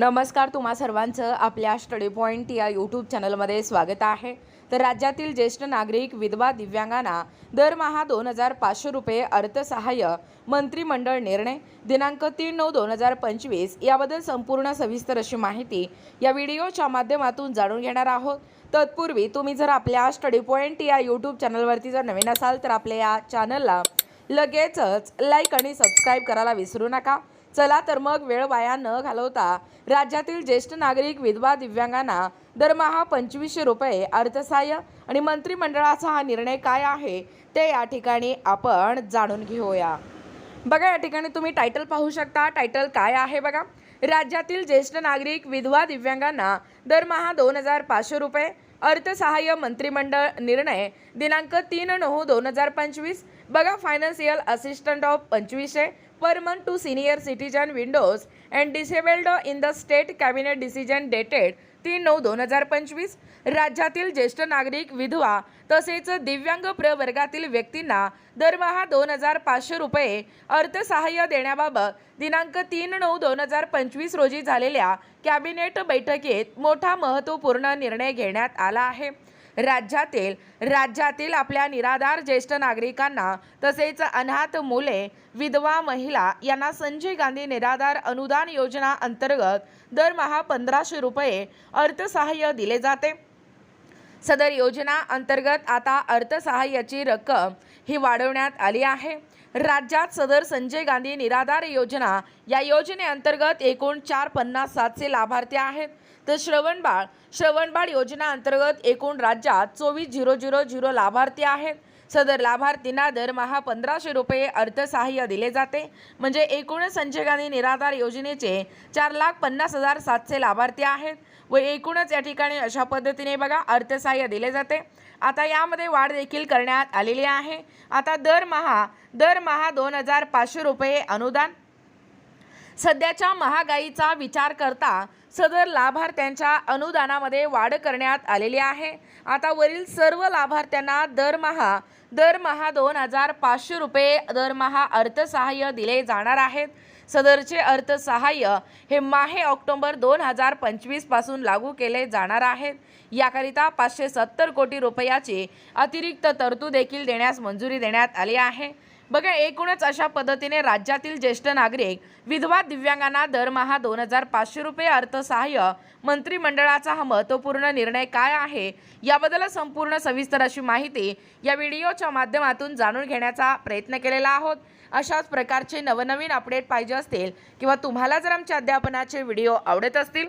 नमस्कार तुम्हा सर्वांचं आपल्या स्टडी पॉईंट या यूट्यूब चॅनलमध्ये स्वागत आहे. तर राज्यातील ज्येष्ठ नागरिक विधवा दिव्यांगांना दरमहा दोन हजार पाचशे रुपये अर्थसहाय्य मंत्रिमंडळ निर्णय दिनांक तीन नऊ दोन हजार पंचवीस याबद्दल संपूर्ण सविस्तर अशी माहिती या व्हिडिओच्या माध्यमातून जाणून घेणार आहोत. तत्पूर्वी तुम्ही जर आपल्या स्टडी पॉईंट या यूट्यूब चॅनलवरती जर नवीन असाल तर आपल्या या चॅनलला लगेचच लाईक आणि सबस्क्राईब करायला विसरू नका. चला तर मग वेळ वाया न घालवता राज्यातील ज्येष्ठ नागरिक विधवा दिव्यांगांना दरमहा पंचवीसशे रुपये अर्थसहाय्य आणि मंत्रिमंडळाचा हा निर्णय काय आहे ते या ठिकाणी आपण जाणून घेऊया. बघा या ठिकाणी तुम्ही टायटल पाहू शकता. टायटल काय आहे बघा? राज्यातील ज्येष्ठ नागरिक विधवा दिव्यांगांना दरमहा दोन हजार पाचशे रुपये अर्थसहाय्य मंत्रिमंडळ निर्णय दिनांक तीन नऊ दोन हजार पंचवीस. बघा फायनान्शियल असिस्टंट ऑफ पंचवीसशे per month to senior citizen widows and disabled in the state cabinet decision dated तीन नऊ दोन हजार पंचवीस. राज्यातील ज्येष्ठ नागरिक विधवा तसेच दिव्यांग प्रवर्गातील व्यक्तींना दरमहा दोन हजार पाचशे रुपये अर्थसहाय्य देण्याबाबत दिनांक तीन नऊ दोन हजार पंचवीस रोजी झालेल्या कॅबिनेट बैठकीत मोठा महत्त्वपूर्ण निर्णय घेण्यात आला आहे. राज्यातील राज्यातील आपल्या निराधार ज्येष्ठ नागरिकांना तसेच अनाथ मुले विधवा महिला यांना संजय गांधी निराधार अनुदान योजना अंतर्गत दरमहा पंधराशे रुपये अर्थसहाय्य दिले जाते. सदर योजना अंतर्गत आता अर्थसहाय्याची रक्कम ही वाढवण्यात आली आहे. राज्यात सदर संजय गांधी निराधार योजना या योजनेअंतर्गत एकूण चार पन्नास सातशे लाभार्थी आहेत. तर श्रवणबाळ श्रवणबाळ योजना अंतर्गत एकूण राज्यात चोवीस झिरो झिरो झिरो लाभार्थी आहेत. सदर लाभार्थींना दरमहा पंधराशे रुपये अर्थसहाय्य दिले जाते. म्हणजे एकूण संजय गांधी निराधार योजनेचे चार लाख पन्नास हजार सातशे लाभार्थी आहेत व एकूणच या ठिकाणी अशा पद्धतीने बघा अर्थसहाय्य दिले जाते. आता यामध्ये वाढ देखील करण्यात आलेली आहे. आता दरमहा दरमहा दोन हजार पाचशे रुपये अनुदान सध्याच्या महागाईचा विचार करता सदर लाभार्थ्यांच्या अनुदानामध्ये वाढ करण्यात आलेली आहे. आता वरील सर्व लाभार्थ्यांना दरमहा दरमहा दोन हजार पाचशे रुपये दरमहा अर्थसहाय्य दिले जाणार आहेत. सदरचे अर्थसहाय्य हे माहे ऑक्टोबर दोन हजार पंचवीसपासून लागू केले जाणार आहेत. याकरिता पाचशे सत्तर कोटी रुपयाची अतिरिक्त तरतूद देखील देण्यास मंजुरी देण्यात आली आहे. बघा एकूणच अशा पद्धतीने राज्यातील ज्येष्ठ नागरिक विधवा दिव्यांगांना दरमहा दोन हजार पाचशे रुपये अर्थसहाय्य मंत्रिमंडळाचा हा महत्त्वपूर्ण निर्णय काय आहे याबद्दल संपूर्ण सविस्तर अशी माहिती या व्हिडिओच्या माध्यमातून जाणून घेण्याचा प्रयत्न केलेला आहोत. अशाच प्रकारचे नवनवीन अपडेट पाहिजे असतील किंवा तुम्हाला जर आमच्या अध्यापनाचे व्हिडिओ आवडत असतील